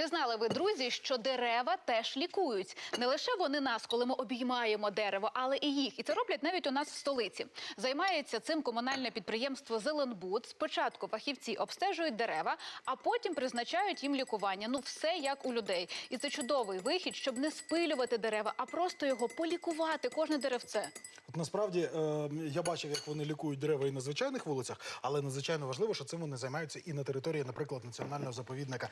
Чи знали ви, друзі, що дерева теж лікують? Не лише вони нас, коли ми обіймаємо дерево, але і їх. І це роблять навіть у нас в столиці. Займається цим комунальне підприємство Зеленбуд. Спочатку фахівці обстежують дерева, а потім призначають їм лікування. Ну, все як у людей. І це чудовий вихід, щоб не спилювати дерева, а просто його полікувати, кожне деревце. От насправді е, я бачив, як вони лікують дерева і на звичайних вулицях, але надзвичайно важливо, що цим вони займаються і на території, наприклад, національного заповідника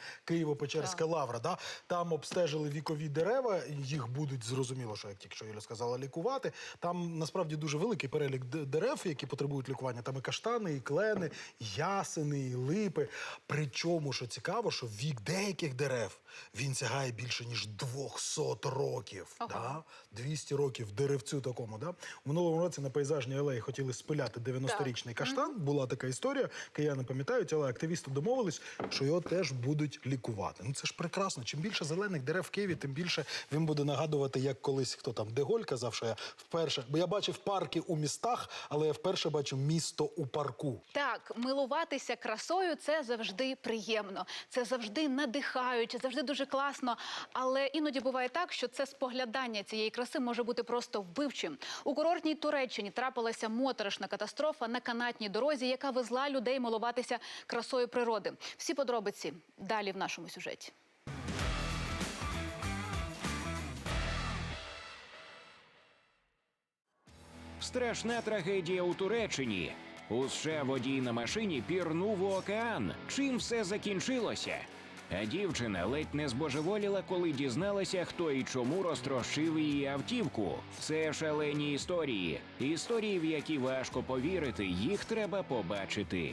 Києво-Печерська лавра. Да? Там обстежили вікові дерева, їх будуть зрозуміло, що як тільки що Юля сказала, лікувати. Там насправді дуже великий перелік дерев, які потребують лікування. Там і каштани, і клени, і ясени, і липи. Причому, що цікаво, що вік деяких дерев він сягає більше ніж 200 років. Ага. Да? 200 років деревцю такому. Да? У минулому році на пейзажній алеї хотіли спиляти 90-річний каштан. Була така історія, кияни пам'ятають, але активісти домовились, що його теж будуть лікувати. Ну це ж прекрасно. Чим більше зелених дерев в Києві, тим більше він буде нагадувати, як колись хто там Деголь казав, що я вперше. Бо я бачив парки у містах, але я вперше бачу місто у парку. Так, милуватися красою це завжди приємно, це завжди надихаюче, завжди дуже класно. Але іноді буває так, що це споглядання цієї краси може бути просто вбивчим. У курортній Туреччині трапилася моторошна катастрофа на канатній дорозі, яка везла людей милуватися красою природи. Всі подробиці далі в нашому сюжеті. Страшна трагедія у Туреччині. У США водій на машині пірнув у океан. Чим все закінчилося? А дівчина ледь не збожеволіла, коли дізналася, хто і чому розтрощив її автівку. Це шалені історії. Історії, в які важко повірити, їх треба побачити.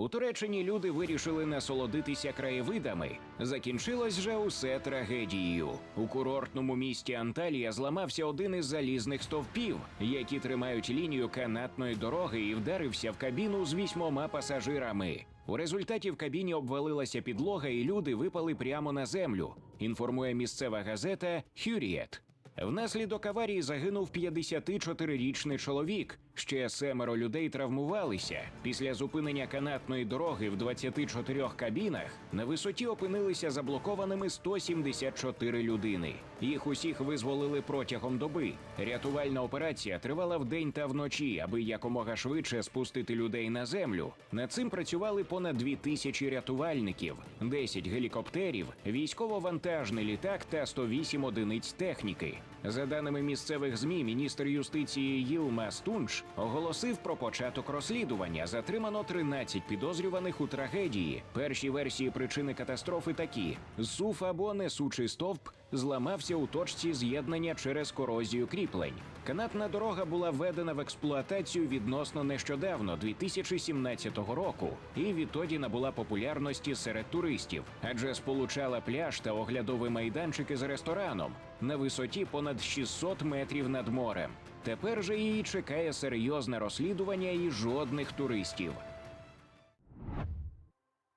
У Туреччині люди вирішили насолодитися краєвидами. Закінчилось же усе трагедією. У курортному місті Анталія зламався один із залізних стовпів, які тримають лінію канатної дороги, і вдарився в кабіну з вісьмома пасажирами. У результаті в кабіні обвалилася підлога, і люди випали прямо на землю. Інформує місцева газета Хюрієт. Внаслідок аварії загинув 54-річний чоловік. Ще семеро людей травмувалися. Після зупинення канатної дороги в 24 кабінах на висоті опинилися заблокованими 174 людини. Їх усіх визволили протягом доби. Рятувальна операція тривала вдень та вночі, аби якомога швидше спустити людей на землю. Над цим працювали понад дві тисячі рятувальників, 10 гелікоптерів, військово-вантажний літак та 108 одиниць техніки. За даними місцевих змі, міністр юстиції Їлма Стунч оголосив про початок розслідування. Затримано 13 підозрюваних у трагедії. Перші версії причини катастрофи такі: зуф або несучий стовп зламався у точці з'єднання через корозію кріплень. Канатна дорога була введена в експлуатацію відносно нещодавно, 2017 року, і відтоді набула популярності серед туристів, адже сполучала пляж та оглядовий майданчики з рестораном на висоті понад 600 метрів над морем. Тепер же її чекає серйозне розслідування і жодних туристів.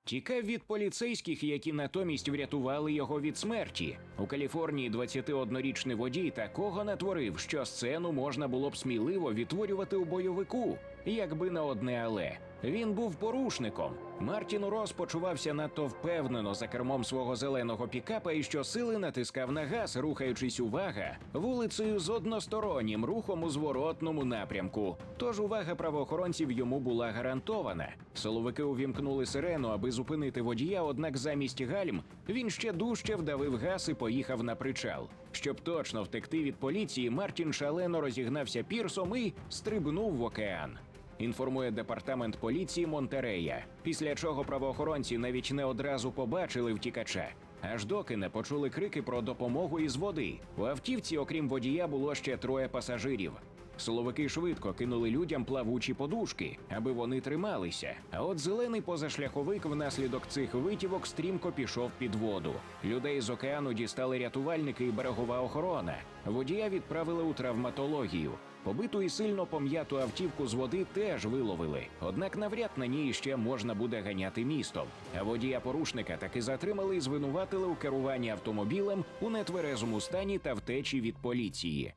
Тікав від поліцейських, які натомість врятували його від смерті. У Каліфорнії 21-річний водій такого натворив, що сцену можна було б сміливо відтворювати у бойовику, якби на одне але. Він був порушником. Мартін Рос почувався надто впевнено за кермом свого зеленого пікапа і щосили натискав на газ, рухаючись увага вулицею з одностороннім рухом у зворотному напрямку. Тож увага правоохоронців йому була гарантована. Силовики увімкнули сирену, аби зупинити водія. Однак замість гальм він ще дужче вдавив газ і поїхав на причал. Щоб точно втекти від поліції, Мартін шалено розігнався пірсом і стрибнув в океан. Інформує департамент поліції Монтерея. Після чого правоохоронці навіть не одразу побачили втікача. Аж доки не почули крики про допомогу із води. У автівці, окрім водія, було ще троє пасажирів. Силовики швидко кинули людям плавучі подушки, аби вони трималися. А от зелений позашляховик внаслідок цих витівок стрімко пішов під воду. Людей з океану дістали рятувальники і берегова охорона. Водія відправили у травматологію. Побиту і сильно пом'яту автівку з води теж виловили. Однак навряд на ній ще можна буде ганяти містом. А водія порушника таки затримали і звинуватили у керуванні автомобілем у нетверезому стані та втечі від поліції.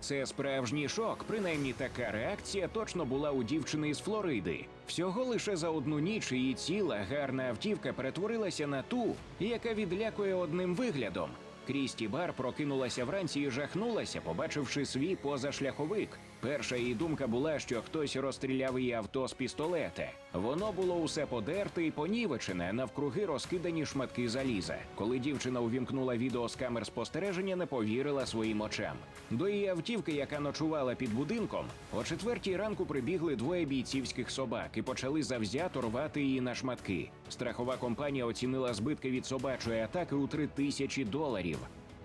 Це справжній шок. Принаймні така реакція точно була у дівчини з Флориди. Всього лише за одну ніч її ціла гарна автівка перетворилася на ту, яка відлякує одним виглядом. Крісті Бар прокинулася вранці і жахнулася, побачивши свій позашляховик. Перша її думка була, що хтось розстріляв її авто з пістолета. Воно було усе подерте і понівечене, навкруги розкидані шматки заліза. Коли дівчина увімкнула відео з камер спостереження, не повірила своїм очам. До її автівки, яка ночувала під будинком, о четвертій ранку прибігли двоє бійцівських собак і почали завзято рвати її на шматки. Страхова компанія оцінила збитки від собачої атаки у три тисячі доларів.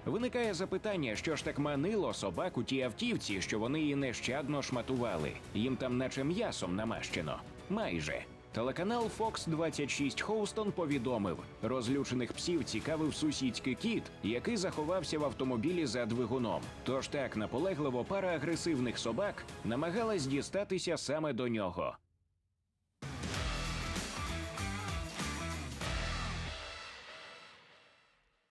Виникає запитання, що ж так манило собак у тій автівці, що вони її нещадно шматували. Їм там наче м'ясом намащено. Майже. Телеканал Fox 26 Хоустон повідомив, розлючених псів цікавив сусідський кіт, який заховався в автомобілі за двигуном. Тож так наполегливо пара агресивних собак намагалась дістатися саме до нього.